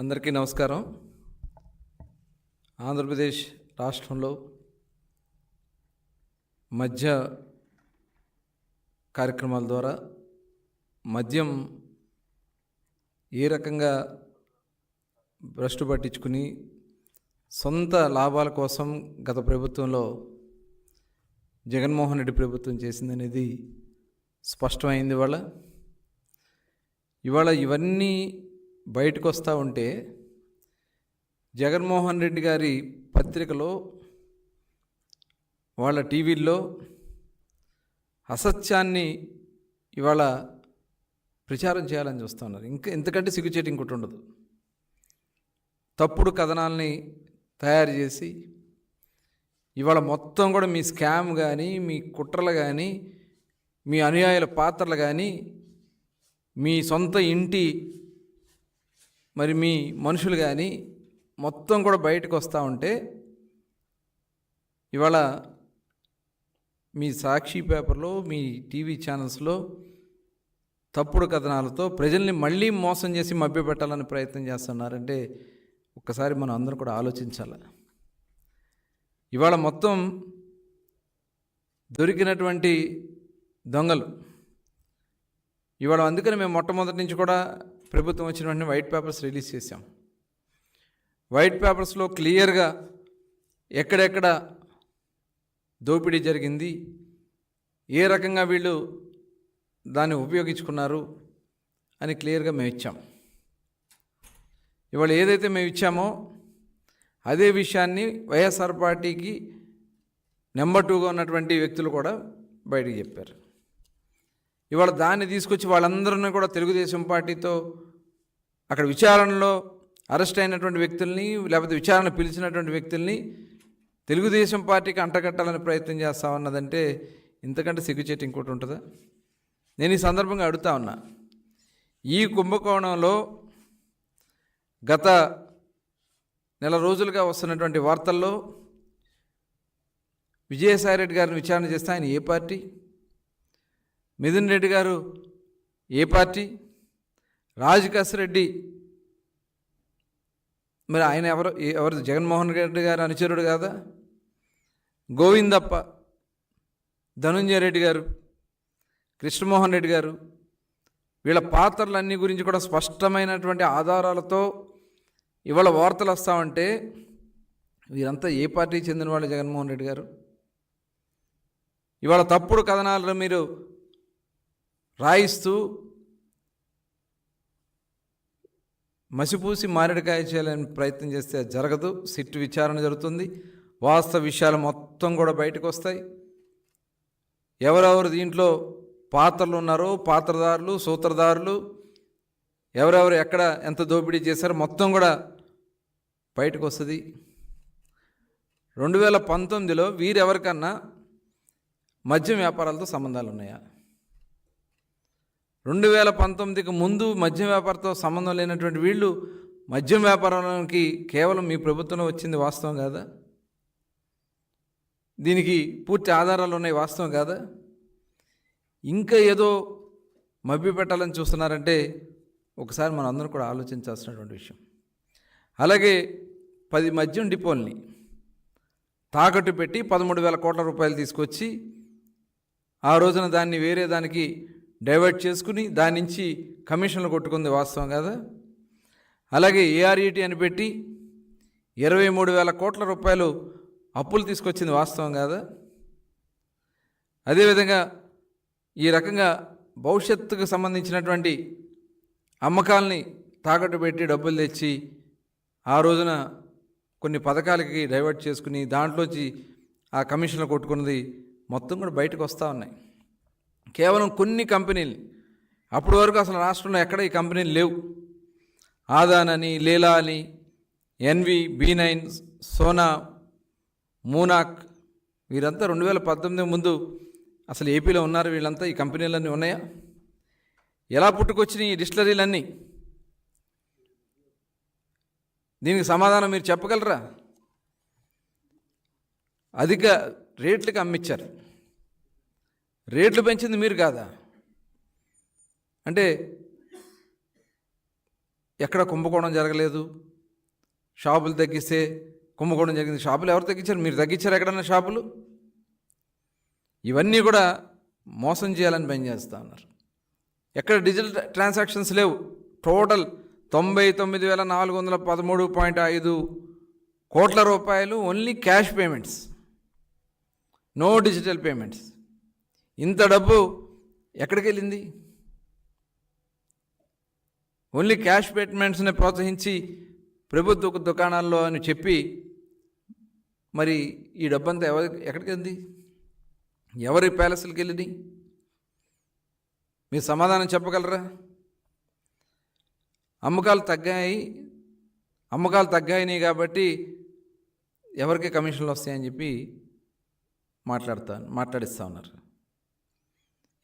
అందరికీ నమస్కారం. ఆంధ్రప్రదేశ్ రాష్ట్రంలో మద్య కార్యక్రమాల ద్వారా మద్యం ఏ రకంగా భ్రష్టు పట్టించుకుని సొంత లాభాల కోసం గత ప్రభుత్వంలో జగన్మోహన్ రెడ్డి ప్రభుత్వం చేసిందనేది స్పష్టమైంది ఇవాళ. ఇవాళ ఇవన్నీ బయటకు వస్తూ ఉంటే జగన్మోహన్ రెడ్డి గారి పత్రికలో వాళ్ళ టీవీల్లో అసత్యాన్ని ఇవాళ ప్రచారం చేయాలని చూస్తున్నారు ఇంకా ఎంతకంటే సిగ్గుచేటి ఇంకోటి ఉండదు. తప్పుడు కథనాల్ని తయారు చేసి ఇవాళ మొత్తం కూడా మీ స్కామ్ కానీ మీ కుట్రలు కానీ మీ అనుయాయుల పాత్రలు కానీ మీ సొంత ఇంటి మరి మీ మనుషులు కానీ మొత్తం కూడా బయటకు వస్తూ ఉంటే ఇవాళ మీ సాక్షి పేపర్లో మీ టీవీ ఛానల్స్లో తప్పుడు కథనాలతో ప్రజల్ని మళ్ళీ మోసం చేసి మభ్యపెట్టాలని ప్రయత్నం చేస్తున్నారంటే ఒక్కసారి మనం అందరం కూడా ఆలోచించాలి. ఇవాళ మొత్తం దొరికినటువంటి దొంగలు. ఇవాళ అందుకని మేము మొట్టమొదటి నుంచి కూడా ప్రభుత్వం వచ్చిన వెంటనే వైట్ పేపర్స్ రిలీజ్ చేశాం. వైట్ పేపర్స్లో క్లియర్గా ఎక్కడెక్కడ దోపిడీ జరిగింది ఏ రకంగా వీళ్ళు దాన్ని ఉపయోగించుకున్నారు అని క్లియర్గా మేము ఇచ్చాం. ఇవాళ ఏదైతే మేము ఇచ్చామో అదే విషయాన్ని వైఎస్ఆర్ పార్టీకి నెంబర్ టూగా ఉన్నటువంటి వ్యక్తులు కూడా బయటికి చెప్పారు. ఇవాళ దాన్ని తీసుకొచ్చి వాళ్ళందరినీ కూడా తెలుగుదేశం పార్టీతో అక్కడ విచారణలో అరెస్ట్ అయినటువంటి వ్యక్తుల్ని లేకపోతే విచారణ పిలిచినటువంటి వ్యక్తుల్ని తెలుగుదేశం పార్టీకి అంటగట్టాలని ప్రయత్నం చేస్తా ఉన్నదంటే ఇంతకంటే సిగ్గుచేటి ఇంకోటి ఉంటుందా? నేను ఈ సందర్భంగా అడుగుతా ఉన్నా. ఈ కుంభకోణంలో గత నెల రోజులుగా వస్తున్నటువంటి వార్తల్లో విజయసాయి రెడ్డి గారిని విచారణ చేస్తే ఆయన ఏ పార్టీ? మిథున్ రెడ్డి గారు ఏ పార్టీ? రాజకాశ్ రెడ్డి మరి ఆయన ఎవరు? ఎవరు? జగన్మోహన్ రెడ్డి గారు అనుచరుడు కాదా? గోవిందప్ప ధనుంజయ రెడ్డి గారు కృష్ణమోహన్ రెడ్డి గారు. వీళ్ళ పాత్రలన్నీ గురించి కూడా స్పష్టమైనటువంటి ఆధారాలతో ఇవాళ వార్తలు వస్తామంటే వీరంతా ఏ పార్టీకి చెందిన వాళ్ళు జగన్మోహన్ రెడ్డి గారు? ఇవాళ తప్పుడు కథనాలను మీరు రాయిస్తూ మసిపూసి మారేడుకాయ చేయాలని ప్రయత్నం చేస్తే జరగదు. సిట్ విచారణ జరుగుతుంది. వాస్తవ విషయాలు మొత్తం కూడా బయటకు వస్తాయి. ఎవరెవరు దీంట్లో పాత్రలు ఉన్నారో పాత్రదారులు సూత్రధారులు ఎవరెవరు ఎక్కడ ఎంత దోపిడీ చేశారో మొత్తం కూడా బయటకు వస్తుంది. రెండు వేల పంతొమ్మిదిలో వీరెవరికన్నా మద్యం వ్యాపారాలతో సంబంధాలు ఉన్నాయా? రెండు వేల పంతొమ్మిదికి ముందు మద్యం వ్యాపారంతో సంబంధం లేనటువంటి వీళ్ళు మద్యం వ్యాపారానికి కేవలం మీ ప్రభుత్వంలో వచ్చింది వాస్తవం కాదా? దీనికి పూర్తి ఆధారాలు ఉన్నాయి వాస్తవం కాదా? ఇంకా ఏదో మభ్య పెట్టాలని చూస్తున్నారంటే ఒకసారి మనం అందరం కూడా ఆలోచించాల్సినటువంటి విషయం. అలాగే పది మద్యం డిపోల్ని తాకట్టు పెట్టి పదమూడు వేల కోట్ల రూపాయలు తీసుకొచ్చి ఆ రోజున దాన్ని వేరే దానికి డైవర్ట్ చేసుకుని దాని నుంచి కమిషన్లు కొట్టుకుంది వాస్తవం కదా? అలాగే ఏఆర్ఈటి అని పెట్టి ఇరవై మూడు వేల కోట్ల రూపాయలు అప్పులు తీసుకొచ్చింది వాస్తవం కాదా? అదేవిధంగా ఈ రకంగా భవిష్యత్తుకు సంబంధించినటువంటి అమ్మకాలని తాకట్టు పెట్టి డబ్బులు తెచ్చి ఆ రోజున కొన్ని పథకాలకి డైవర్ట్ చేసుకుని దాంట్లోంచి ఆ కమిషన్లు కొట్టుకున్నది మొత్తం కూడా బయటకు వస్తూ ఉన్నాయి. కేవలం కొన్ని కంపెనీలు. అప్పటి వరకు అసలు రాష్ట్రంలో ఎక్కడ ఈ కంపెనీలు లేవు. ఆదాన్ అని లీలా అని ఎన్వి బీ నైన్ సోనా మూనాక్ వీరంతా రెండు వేల పద్దెనిమిది ముందు అసలు ఏపీలో ఉన్నారు. వీళ్ళంతా ఈ కంపెనీలన్నీ ఉన్నాయా? ఎలా పుట్టుకొచ్చినాయి ఈ డిస్టిలరీలన్నీ? దీనికి సమాధానం మీరు చెప్పగలరా? అధిక రేట్లకి అమ్మిచ్చారు. రేట్లు పెంచింది మీరు కాదా? అంటే ఎక్కడ కుంభకోణం జరగలేదు షాపులు తగ్గిస్తే కుంభకోణం జరిగింది. షాపులు ఎవరు తగ్గించారు? మీరు తగ్గించారు ఎక్కడన్నా షాపులు? ఇవన్నీ కూడా మోసం చేయాలని పనిచేస్తూ ఉన్నారు. ఎక్కడ డిజిటల్ ట్రాన్సాక్షన్స్ లేవు. టోటల్ తొంభై తొమ్మిది వేల నాలుగు వందల పదమూడు పాయింట్ ఐదు కోట్ల రూపాయలు only cash payments. No digital payments. ఇంత డబ్బు ఎక్కడికి వెళ్ళింది ఓన్లీ క్యాష్ పేమెంట్స్ని ప్రోత్సహించి ప్రభుత్వ దుకాణాల్లో అని చెప్పి మరి ఈ డబ్బంతా ఎవరి ఎక్కడికి వెళ్ళింది ఎవరి ప్యాలెస్లకు వెళ్ళింది మీరు సమాధానం చెప్పగలరా? అమ్మకాలు తగ్గాయి అమ్మకాలు తగ్గాయినాయి కాబట్టి ఎవరికి కమిషన్లు వస్తాయని చెప్పి మాట్లాడతా మాట్లాడిస్తూ ఉన్నారు.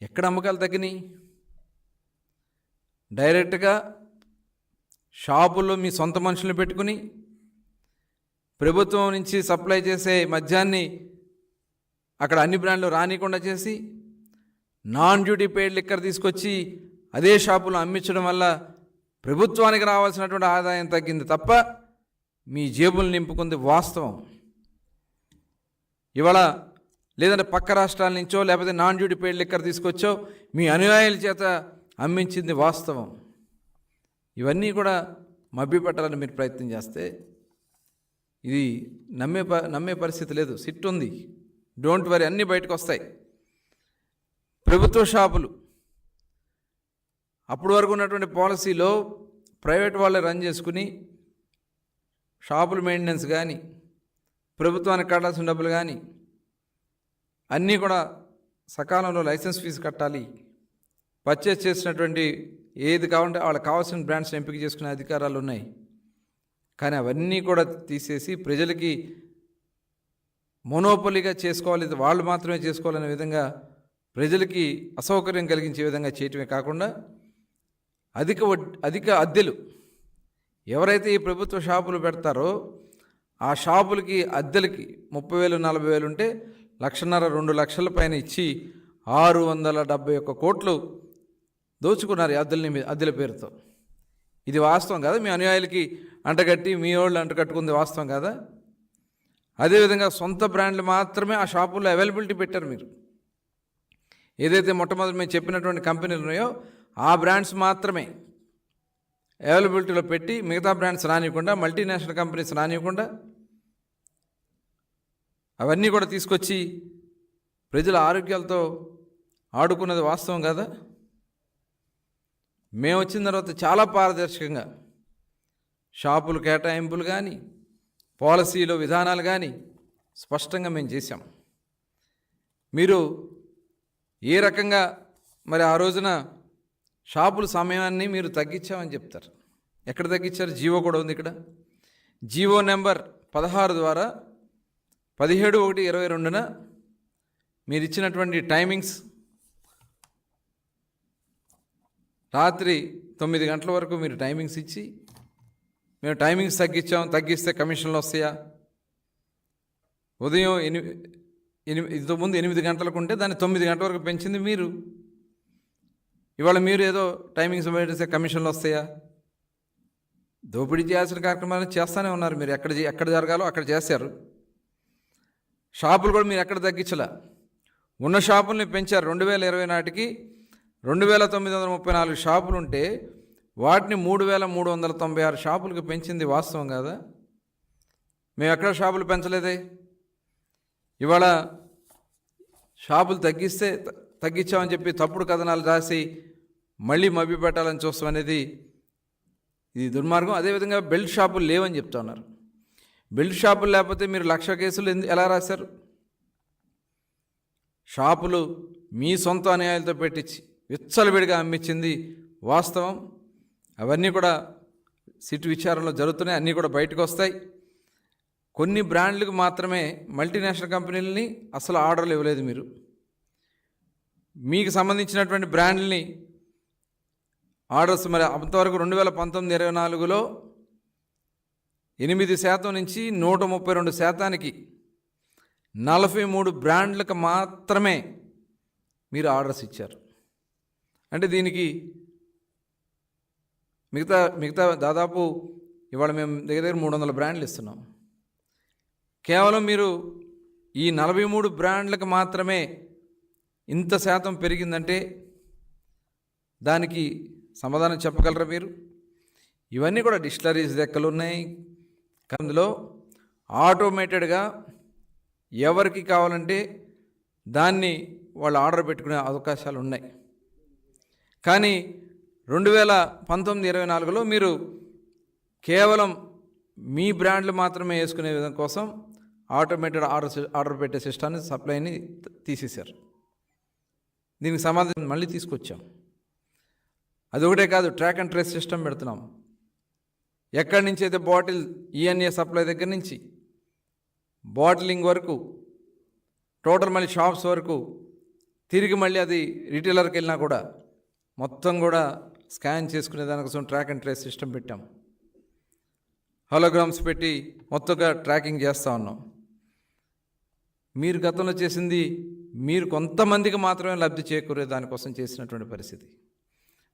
ఎక్కడ అమ్మకాలు తగ్గినాయి? డైరెక్ట్గా షాపుల్లో మీ సొంత మనుషులను పెట్టుకుని ప్రభుత్వం నుంచి సప్లై చేసే మద్యాన్ని అక్కడ అన్ని బ్రాండ్లు రానికుండా చేసి నాన్ డ్యూటీ పెయిడ్ లిక్కర్ తీసుకొచ్చి అదే షాపులో అమ్మించడం వల్ల ప్రభుత్వానికి రావాల్సినటువంటి ఆదాయం తగ్గింది తప్ప మీ జేబులు నింపుకుంది వాస్తవం. ఇవాళ లేదంటే పక్క రాష్ట్రాల నుంచో లేకపోతే నాన్ డ్యూటీ పెయిడ్ లిక్కర్ తీసుకొచ్చో మీ అనుయాయుల చేత అమ్మించింది వాస్తవం. ఇవన్నీ కూడా మభ్యపెట్టాలని మీరు ప్రయత్నం చేస్తే ఇది నమ్మే ప నమ్మే పరిస్థితి లేదు. సిట్ ఉంది. డోంట్ వరీ అన్నీ బయటకు వస్తాయి. ప్రభుత్వ షాపులు. అప్పటి వరకు ఉన్నటువంటి పాలసీలో ప్రైవేట్ వాళ్ళే రన్ చేసుకుని షాపుల మెయింటెనెన్స్ కానీ ప్రభుత్వానికి కట్టాల్సిన డబ్బులు కానీ అన్నీ కూడా సకాలంలో లైసెన్స్ ఫీజు కట్టాలి. పర్చేస్ చేసినటువంటి ఏది కావాలంటే వాళ్ళకి కావాల్సిన బ్రాండ్స్ని ఎంపిక చేసుకునే అధికారాలు ఉన్నాయి. కానీ అవన్నీ కూడా తీసేసి ప్రజలకి మొనోపలిగా చేసుకోవాలి వాళ్ళు మాత్రమే చేసుకోవాలనే విధంగా ప్రజలకి అసౌకర్యం కలిగించే విధంగా చేయటమే కాకుండా అధిక వడ్ అధిక అద్దెలు ఎవరైతే ఈ ప్రభుత్వ షాపులు పెడతారో ఆ షాపులకి అద్దెలకి ముప్పై వేలు నలభై వేలు ఉంటే లక్షన్నర రెండు లక్షల పైన ఇచ్చి ఆరు వందల డెబ్బై ఒక్క కోట్లు దోచుకున్నారు ఈ అద్దెలని మీ- అద్దెల పేరుతో. ఇది వాస్తవం కదా? మీ అనుయాయులకి అంటగట్టి మీ వాళ్ళు అంటకట్టుకుంది వాస్తవం కదా? అదేవిధంగా సొంత బ్రాండ్లు మాత్రమే ఆ షాపుల్లో అవైలబిలిటీ పెట్టారు మీరు. ఏదైతే మొట్టమొదటి మేము చెప్పినటువంటి కంపెనీలు ఉన్నాయో ఆ బ్రాండ్స్ మాత్రమే అవైలబిలిటీలో పెట్టి మిగతా బ్రాండ్స్ రానివ్వకుండా మల్టీనేషనల్ కంపెనీస్ రానివ్వకుండా అవన్నీ కూడా తీసుకొచ్చి ప్రజల ఆరోగ్యాలతో ఆడుకున్నది వాస్తవం కదా? మేము వచ్చిన తర్వాత చాలా పారదర్శకంగా షాపులు కేటాయింపులు కానీ పాలసీలో విధానాలు కానీ స్పష్టంగా మేము చేశాం. మీరు ఏ రకంగా మరి ఆ రోజున షాపుల సమయాన్ని మీరు తగ్గించామని చెప్తారు. ఎక్కడ తగ్గించారు? జీవో కూడా ఉంది ఇక్కడ. జీవో నెంబర్ పదహారు ద్వారా పదిహేడు ఒకటి ఇరవై రెండున మీరు ఇచ్చినటువంటి టైమింగ్స్ రాత్రి తొమ్మిది గంటల వరకు మీరు టైమింగ్స్ ఇచ్చి మేము టైమింగ్స్ తగ్గించాం తగ్గిస్తే కమిషన్లు వస్తాయా? ఉదయం ఎనిమిది ఎనిమిది ఇంతకుముందు ఎనిమిది గంటలకు ఉంటే దాన్ని తొమ్మిది గంటల వరకు పెంచింది మీరు. ఇవాళ మీరు ఏదో టైమింగ్స్ పెట్టేస్తే కమిషన్లు వస్తాయా? దోపిడీ చేయాల్సిన కార్యక్రమాలు చేస్తూనే ఉన్నారు మీరు. ఎక్కడ ఎక్కడ జరగాలో అక్కడ చేశారు షాపులు కూడా మీరు ఎక్కడ తగ్గించలే? ఉన్న షాపుల్ని పెంచారు రెండు వేల ఇరవై నాటికి. రెండు వేల తొమ్మిది వందల ముప్పై నాలుగు షాపులు ఉంటే వాటిని మూడు వేల మూడు వందల తొంభై ఆరు షాపులకు పెంచింది వాస్తవం కదా? మేము ఎక్కడ షాపులు పెంచలేదే? ఇవాళ షాపులు తగ్గిస్తే త- తగ్గించామని చెప్పి తప్పుడు కథనాలు రాసి మళ్ళీ మభ్య పెట్టాలని చూస్తాం అనేది ఇది దుర్మార్గం. అదేవిధంగా బెల్ట్ షాపులు లేవని చెప్తున్నారు బిల్డ్ బెల్ట్ షాపులు లేకపోతే మీరు లక్ష కేసులు ఎందు- ఎలా రాశారు? షాపులు మీ సొంత అన్యాయాలతో పెట్టించి విచ్చలవిడిగా అమ్మించింది వాస్తవం. అవన్నీ కూడా సిటీ విచారణలో జరుగుతున్నాయి అన్నీ కూడా బయటకు వస్తాయి. కొన్ని బ్రాండ్లకు మాత్రమే మల్టీనేషనల్ కంపెనీలని అసలు ఆర్డర్లు ఇవ్వలేదు మీరు. మీకు సంబంధించినటువంటి బ్రాండ్లని ఆర్డర్స్ మరి అంతవరకు రెండు వేల పంతొమ్మిది ఇరవై నాలుగులో ఎనిమిది శాతం నుంచి నూట ముప్పై రెండు శాతానికి నలభై మూడు బ్రాండ్లకు మాత్రమే మీరు ఆర్డర్స్ ఇచ్చారు. అంటే దీనికి మిగతా మిగతా దాదాపు ఇవాళ మేము దగ్గర దగ్గర మూడు వందల బ్రాండ్లు ఇస్తున్నాం. కేవలం మీరు ఈ నలభై మూడు బ్రాండ్లకు మాత్రమే ఇంత శాతం పెరిగిందంటే దానికి సమాధానం చెప్పగలరా మీరు? ఇవన్నీ కూడా డిస్టిలరీస్ లెక్కలు ఉన్నాయి. అందులో ఆటోమేటెడ్గా ఎవరికి కావాలంటే దాన్ని వాళ్ళు ఆర్డర్ పెట్టుకునే అవకాశాలు ఉన్నాయి కానీ రెండు వేల పంతొమ్మిది ఇరవై నాలుగులో మీరు కేవలం మీ బ్రాండ్లు మాత్రమే వేసుకునే విధం కోసం ఆటోమేటెడ్ ఆర్డర్ ఆర్డర్ పెట్టే సిస్టాన్ని సప్లైని తీసేశారు. దీనికి సమాధానం మళ్ళీ తీసుకొచ్చాం. అది ఒకటే కాదు ట్రాక్ అండ్ ట్రేస్ సిస్టమ్ పెడుతున్నాం. ఎక్కడి నుంచి అయితే బాటిల్ ఈఎన్ఏ సప్లై దగ్గర నుంచి? బాటిలింగ్ వరకు టోటల్ మళ్ళీ షాప్స్ వరకు తిరిగి మళ్ళీ అది రిటైలర్కి వెళ్ళినా కూడా మొత్తం కూడా స్కాన్ చేసుకునే దానికోసం ట్రాక్ అండ్ ట్రేస్ సిస్టమ్ పెట్టాం. హోలోగ్రామ్స్ పెట్టి మొత్తంగా ట్రాకింగ్ చేస్తూ ఉన్నాం. మీరు గతంలో చేసింది మీరు కొంతమందికి మాత్రమే లబ్ధి చేకూరే దానికోసం చేసినటువంటి పరిస్థితి.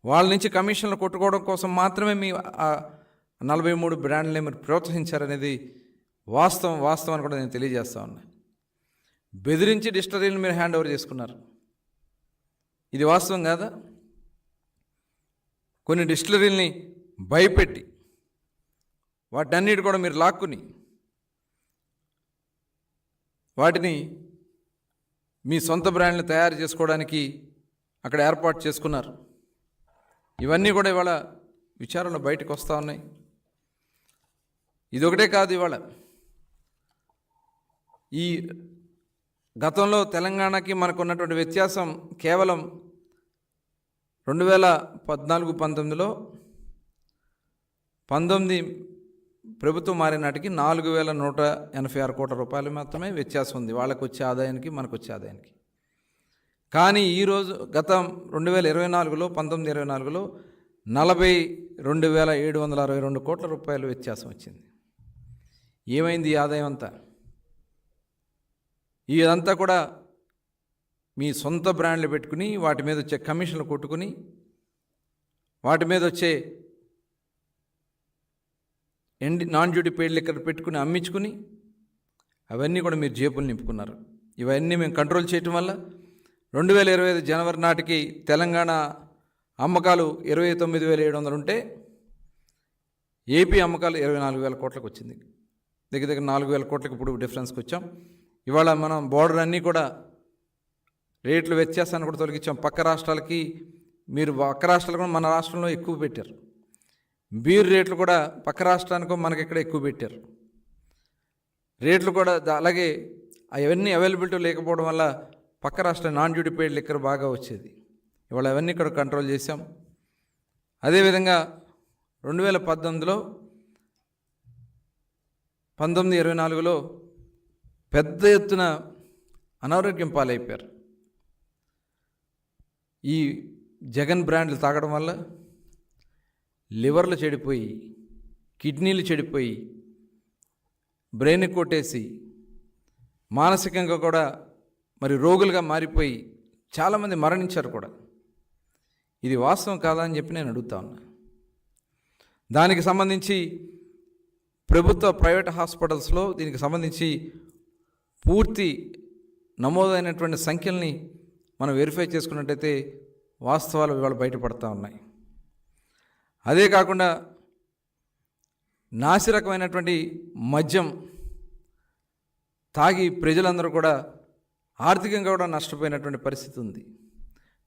వాళ్ళ నుంచి కమిషన్లు కొట్టుకోవడం కోసం మాత్రమే మీ నలభై మూడు బ్రాండ్లని మీరు ప్రోత్సహించారనేది వాస్తవం వాస్తవం అని కూడా నేను తెలియజేస్తా ఉన్నా. బెదిరించి డిస్టరీని మీరు హ్యాండ్ ఓవర్ చేసుకున్నారు. ఇది వాస్తవం కాదా? కొన్ని డిస్టిలరీల్ని భయపెట్టి వాటన్నిటి కూడా మీరు లాక్కుని వాటిని మీ సొంత బ్రాండ్ని తయారు చేసుకోవడానికి అక్కడ ఏర్పాటు చేసుకున్నారు. ఇవన్నీ కూడా ఇవాళ విచారణలో బయటకు వస్తూ ఉన్నాయి. ఇదొకటే కాదు ఇవాళ. ఈ గతంలో తెలంగాణకి మనకు ఉన్నటువంటి వ్యత్యాసం కేవలం రెండు వేల పద్నాలుగు పంతొమ్మిదిలో పంతొమ్మిది ప్రభుత్వం మారినాటికి నాలుగు వేల నూట ఎనభై ఆరు కోట్ల రూపాయలు మాత్రమే వ్యత్యాసం ఉంది. వాళ్ళకు వచ్చే ఆదాయానికి మనకు వచ్చే ఆదాయానికి. కానీ ఈరోజు గత రెండు వేల ఇరవై నాలుగులో పంతొమ్మిది ఇరవై నాలుగులో నలభై రెండు వేల ఏడు వందల అరవై రెండు కోట్ల రూపాయలు వ్యత్యాసం వచ్చింది. ఏమైంది ఈ ఆదాయం అంతా? ఇదంతా కూడా మీ సొంత బ్రాండ్లు పెట్టుకుని వాటి మీద వచ్చే కమిషన్లు కొట్టుకుని వాటి మీద వచ్చే ఎండి నాన్ డ్యూటీ పేడ్ లెక్కర్ పెట్టుకుని అమ్మించుకుని అవన్నీ కూడా మీరు జేబులు నింపుకున్నారు. ఇవన్నీ మేము కంట్రోల్ చేయటం వల్ల రెండు వేల ఇరవై ఐదు జనవరి నాటికి తెలంగాణ అమ్మకాలు ఇరవై తొమ్మిది వేల ఏడు వందలు ఉంటే ఏపీ అమ్మకాలు ఇరవై నాలుగు వేల కోట్లకు వచ్చింది. దగ్గర దగ్గర నాలుగు వేల కోట్లకు ఇప్పుడు డిఫరెన్స్కి వచ్చాం. ఇవాళ మనం బోర్డర్ అన్నీ కూడా రేట్లు వ్యత్యాసాన్ని కూడా తొలగించాం. పక్క రాష్ట్రాలకి మీరు పక్క రాష్ట్రాలు కూడా మన రాష్ట్రంలో ఎక్కువ పెట్టారు. బీర్ రేట్లు కూడా పక్క రాష్ట్రానికో మనకి ఇక్కడ ఎక్కువ పెట్టారు. రేట్లు కూడా అలాగే అవన్నీ అవైలబిలిటీ లేకపోవడం వల్ల పక్క రాష్ట్ర నాన్ డ్యూటీ పేడ్ లిక్కర్ బాగా వచ్చేది. ఇవాళ అవన్నీ ఇక్కడ కంట్రోల్ చేశాం. అదేవిధంగా రెండు వేల పద్దెనిమిదిలో పంతొమ్మిది ఇరవై నాలుగులో పెద్ద ఎత్తున అనారోగ్యం పాలైపోయారు. ఈ జగన్ బ్రాండ్లు తాగడం వల్ల లివర్లు చెడిపోయి కిడ్నీలు చెడిపోయి బ్రెయిన్ కొట్టేసి మానసికంగా కూడా మరి రోగులుగా మారిపోయి చాలామంది మరణించారు కూడా. ఇది వాస్తవం కాదా అని చెప్పి నేను అడుగుతా ఉన్నా. దానికి సంబంధించి ప్రభుత్వ ప్రైవేట్ హాస్పిటల్స్లో దీనికి సంబంధించి పూర్తి నమోదైనటువంటి సంఖ్యల్ని మనం వెరిఫై చేసుకున్నట్టయితే వాస్తవాలు ఇవాళ బయటపడతా ఉన్నాయి. అదే కాకుండా నాసిరకమైనటువంటి మద్యం తాగి ప్రజలందరూ కూడా ఆర్థికంగా కూడా నష్టపోయినటువంటి పరిస్థితి ఉంది.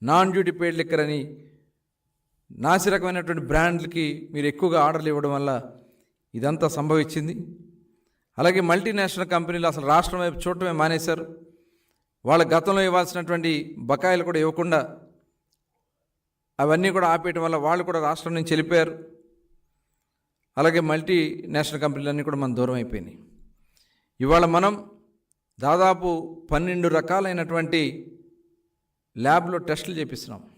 నాన్ డ్యూటీ పేడ్ లిక్కర్ అని నాసిరకమైనటువంటి బ్రాండ్లకి మీరు ఎక్కువగా ఆర్డర్లు ఇవ్వడం వల్ల ఇదంతా సంభవించింది. అలాగే మల్టీనేషనల్ కంపెనీలు అసలు రాష్ట్రం వైపు చూడటమే మానేశారు. వాళ్ళ గతంలో ఇవ్వాల్సినటువంటి బకాయిలు కూడా ఇవ్వకుండా అవన్నీ కూడా ఆపేయటం వల్ల వాళ్ళు కూడా రాష్ట్రం నుంచి వెళ్ళిపోయారు. అలాగే మల్టీ నేషనల్ కంపెనీలన్నీ కూడా మనం దూరం అయిపోయినాయి. ఇవాళ మనం దాదాపు పన్నెండు రకాలైనటువంటి ల్యాబ్లో టెస్టులు చేపిస్తున్నాం.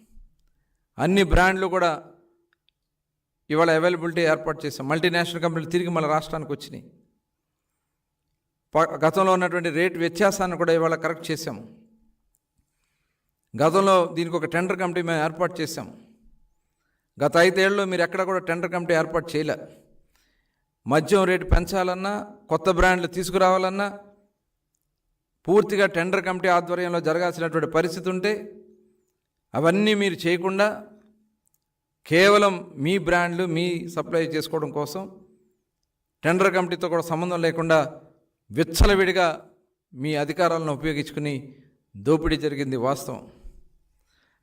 అన్ని బ్రాండ్లు కూడా ఇవాళ అవైలబిలిటీ ఏర్పాటు చేసాం మల్టీనేషనల్ కంపెనీలు తిరిగి మన రాష్ట్రానికి వచ్చినాయి. ప- గతంలో ఉన్నటువంటి రేట్ వ్యత్యాసాన్ని కూడా ఇవాళ కరెక్ట్ చేసాము గతంలో దీనికి ఒక టెండర్ కమిటీ మేము ఏర్పాటు చేసాము గత ఐదేళ్ళలో మీరు ఎక్కడ కూడా టెండర్ కమిటీ ఏర్పాటు చేయలే. మద్యం రేటు పెంచాలన్నా కొత్త బ్రాండ్లు తీసుకురావాలన్నా పూర్తిగా టెండర్ కమిటీ ఆధ్వర్యంలో జరగాల్సినటువంటి పరిస్థితి ఉంటే అవన్నీ మీరు చేయకుండా కేవలం మీ బ్రాండ్లు మీ సప్లై చేసుకోవడం కోసం టెండర్ కమిటీతో కూడా సంబంధం లేకుండా విచ్చలవిడిగా మీ అధికారాలను ఉపయోగించుకుని దోపిడీ జరిగింది వాస్తవం.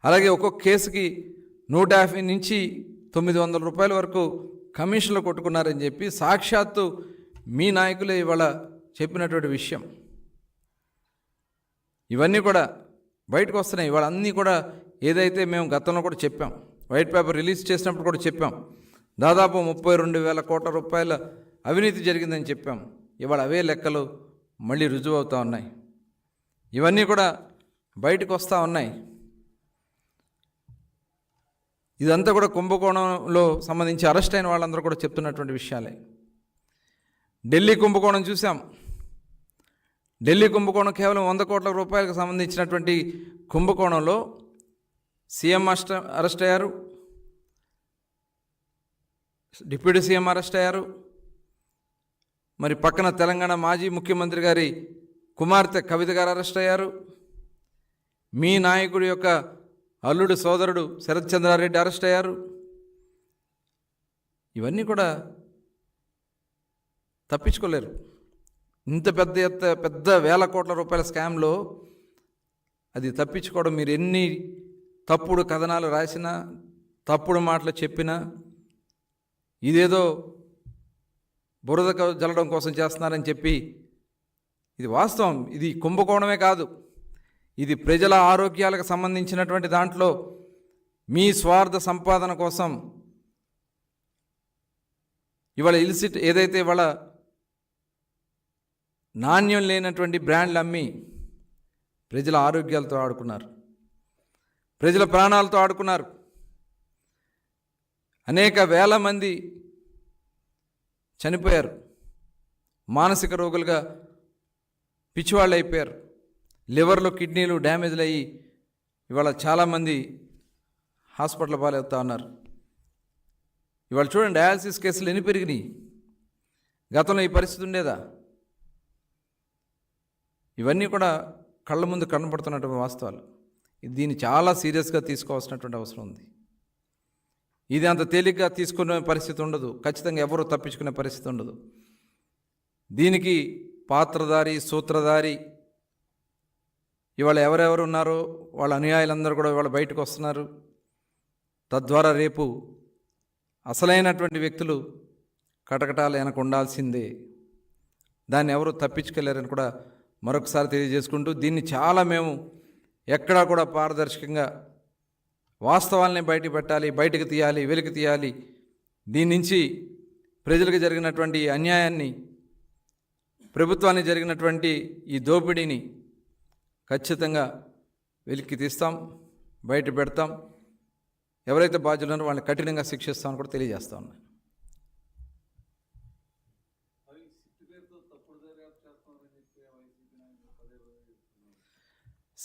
అలాగే ఒక్కొక్క కేసుకి నూట యాభై నుంచి తొమ్మిది వందల రూపాయల వరకు కమిషన్లు కొట్టుకున్నారని చెప్పి సాక్షాత్తు మీ నాయకులే ఇవాళ చెప్పినటువంటి విషయం. ఇవన్నీ కూడా బయటకు వస్తున్నాయి. ఇవాళ అన్నీ కూడా ఏదైతే మేము గతంలో కూడా చెప్పాం. వైట్ పేపర్ రిలీజ్ చేసినప్పుడు కూడా చెప్పాం. దాదాపు ముప్పై రెండు వేల కోట్ల రూపాయల అవినీతి జరిగిందని చెప్పాం. ఇవాళ అవే లెక్కలు మళ్ళీ రుజువు అవుతూ ఉన్నాయి. ఇవన్నీ కూడా బయటకు వస్తూ ఉన్నాయి. ఇదంతా కూడా కుంభకోణంలో సంబంధించి అరెస్ట్ అయిన వాళ్ళందరూ కూడా చెప్తున్నటువంటి విషయాలే. ఢిల్లీ కుంభకోణం చూసాం ఢిల్లీ కుంభకోణం కేవలం వంద కోట్ల రూపాయలకు సంబంధించినటువంటి కుంభకోణంలో సీఎం అష్ట అరెస్ట్ అయ్యారు. డిప్యూటీ సీఎం అరెస్ట్ అయ్యారు. మరి పక్కన తెలంగాణ మాజీ ముఖ్యమంత్రి గారి కుమార్తె కవిత గారు అరెస్ట్ అయ్యారు. మీ నాయకుడి యొక్క అల్లుడు సోదరుడు శరత్ చంద్రారెడ్డి అరెస్ట్ అయ్యారు. ఇవన్నీ కూడా తప్పించుకోలేరు. ఇంత పెద్ద ఎత్త పెద్ద వేల కోట్ల రూపాయల స్కామ్లో అది తప్పించుకోవడం మీరు ఎన్ని తప్పుడు కథనాలు రాసినా తప్పుడు మాటలు చెప్పినా ఇదేదో బురద జల్లడం కోసం చేస్తున్నారని చెప్పి ఇది వాస్తవం ఇది కుంభకోణమే కాదు. ఇది ప్రజల ఆరోగ్యాలకు సంబంధించినటువంటి దాంట్లో మీ స్వార్థ సంపాదన కోసం ఇవాళ ఇల్సిట్ ఏదైతే ఇవాళ నాణ్యం లేనటువంటి బ్రాండ్లు అమ్మి ప్రజల ఆరోగ్యాలతో ఆడుకున్నారు. ప్రజల ప్రాణాలతో ఆడుకున్నారు. అనేక వేల మంది చనిపోయారు. మానసిక రోగులుగా పిచ్చివాళ్ళు అయిపోయారు లివర్లు కిడ్నీలు డ్యామేజ్లు అయ్యి ఇవాళ చాలామంది హాస్పిటల్ పాలవుతా ఉన్నారు. ఇవాళ చూడండి డయాలసిస్ కేసులు ఎన్ని పెరిగినాయి? గతంలో ఈ పరిస్థితి ఉండేదా? ఇవన్నీ కూడా కళ్ళ ముందు కనబడుతున్నటువంటి వాస్తవాలు. దీన్ని చాలా సీరియస్గా తీసుకోవాల్సినటువంటి అవసరం ఉంది. ఇది అంత తేలిగ్గా తీసుకునే పరిస్థితి ఉండదు. ఖచ్చితంగా ఎవరు తప్పించుకునే పరిస్థితి ఉండదు. దీనికి పాత్రధారి సూత్రధారి ఇవాళ ఎవరెవరు ఉన్నారో వాళ్ళ అనుయాయులందరూ కూడా ఇవాళ బయటకు వస్తున్నారు. తద్వారా రేపు అసలైనటువంటి వ్యక్తులు కటకటాలు వెనక ఉండాల్సిందే. దాన్ని ఎవరు తప్పించుకెళ్ళారని కూడా మరొకసారి తెలియజేసుకుంటూ దీన్ని చాలా మేము ఎక్కడా కూడా పారదర్శకంగా వాస్తవాల్ని బయట పెట్టాలి బయటకు తీయాలి వెలికి తీయాలి. దీని నుంచి ప్రజలకు జరిగినటువంటి అన్యాయాన్ని ప్రభుత్వానికి జరిగినటువంటి ఈ దోపిడీని ఖచ్చితంగా వెలికి తీస్తాం బయట పెడతాం. ఎవరైతే బాధ్యులు ఉన్నారో వాళ్ళని కఠినంగా శిక్షిస్తామని కూడా తెలియజేస్తా ఉన్నాను.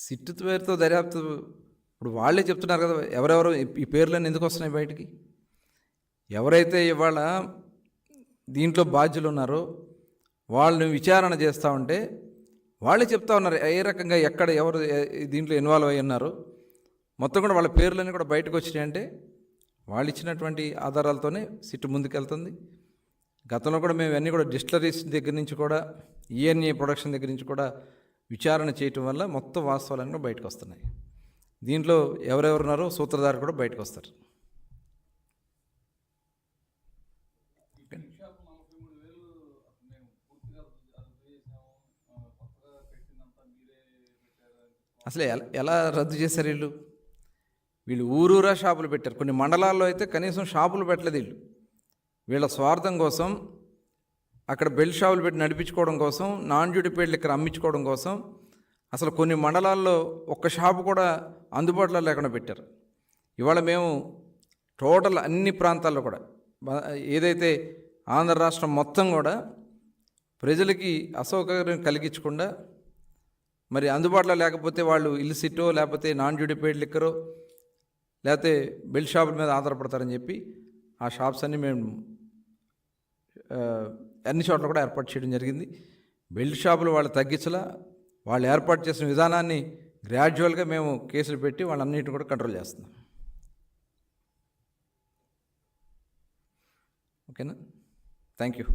సిట్టు పేరుతో దర్యాప్తు ఇప్పుడు వాళ్ళే చెప్తున్నారు కదా ఎవరెవరు ఈ పేర్లన్నీ ఎందుకు వస్తున్నాయి బయటికి? ఎవరైతే ఇవాళ దీంట్లో బాధ్యులు ఉన్నారో వాళ్ళని విచారణ చేస్తూ ఉంటే వాళ్ళే చెప్తా ఉన్నారు ఏ రకంగా ఎక్కడ ఎవరు దీంట్లో ఇన్వాల్వ్ అయ్యి ఉన్నారు. మొత్తం కూడా వాళ్ళ పేర్లన్నీ కూడా బయటకు వచ్చినాయి అంటే వాళ్ళు ఇచ్చినటువంటి ఆధారాలతోనే సిట్టు ముందుకెళ్తుంది. గతంలో కూడా మేము అన్నీ కూడా డిస్టిలరీస్ దగ్గర నుంచి కూడా ఈఎన్ఏ ప్రొడక్షన్ దగ్గర నుంచి కూడా విచారణ చేయటం వల్ల మొత్తం వాస్తవాలన్నీ కూడా బయటకు వస్తున్నాయి. దీంట్లో ఎవరెవరు ఉన్నారో సూత్రధారు కూడా బయటకు వస్తారు. అసలు ఎలా ఎలా రద్దు చేశారు వీళ్ళు? వీళ్ళు ఊరూరా షాపులు పెట్టారు. కొన్ని మండలాల్లో అయితే కనీసం షాపులు పెట్టలేదు వీళ్ళు. వీళ్ళ స్వార్థం కోసం అక్కడ బెల్ షాపులు పెట్టి నడిపించుకోవడం కోసం నాన్ డ్యూటీ పేడ్ ఇక్కడ అమ్మించుకోవడం కోసం అసలు కొన్ని మండలాల్లో ఒక్క షాపు కూడా అందుబాటులో లేకుండా పెట్టారు. ఇవాళ మేము టోటల్ అన్ని ప్రాంతాల్లో కూడా ఏదైతే ఆంధ్ర రాష్ట్రం మొత్తం కూడా ప్రజలకి అసౌకర్యం కలిగించకుండా మరి అందుబాటులో లేకపోతే వాళ్ళు ఇల్లు సిట్టో లేకపోతే నాన్ డ్యూటీ పేడ్ లిక్కరో లేకపోతే బెల్ షాపుల మీద ఆధారపడతారని చెప్పి ఆ షాప్స్ అన్నీ మేము అన్ని చోట్ల కూడా ఏర్పాటు చేయడం జరిగింది. బెల్ట్ షాపులు వాళ్ళు తగ్గించలా వాళ్ళు ఏర్పాటు చేసిన విధానాన్ని గ్రాడ్యువల్గా మేము కేసులు పెట్టి వాళ్ళన్నిటిని కూడా కంట్రోల్ చేస్తున్నాం. ఓకేనా? Thank you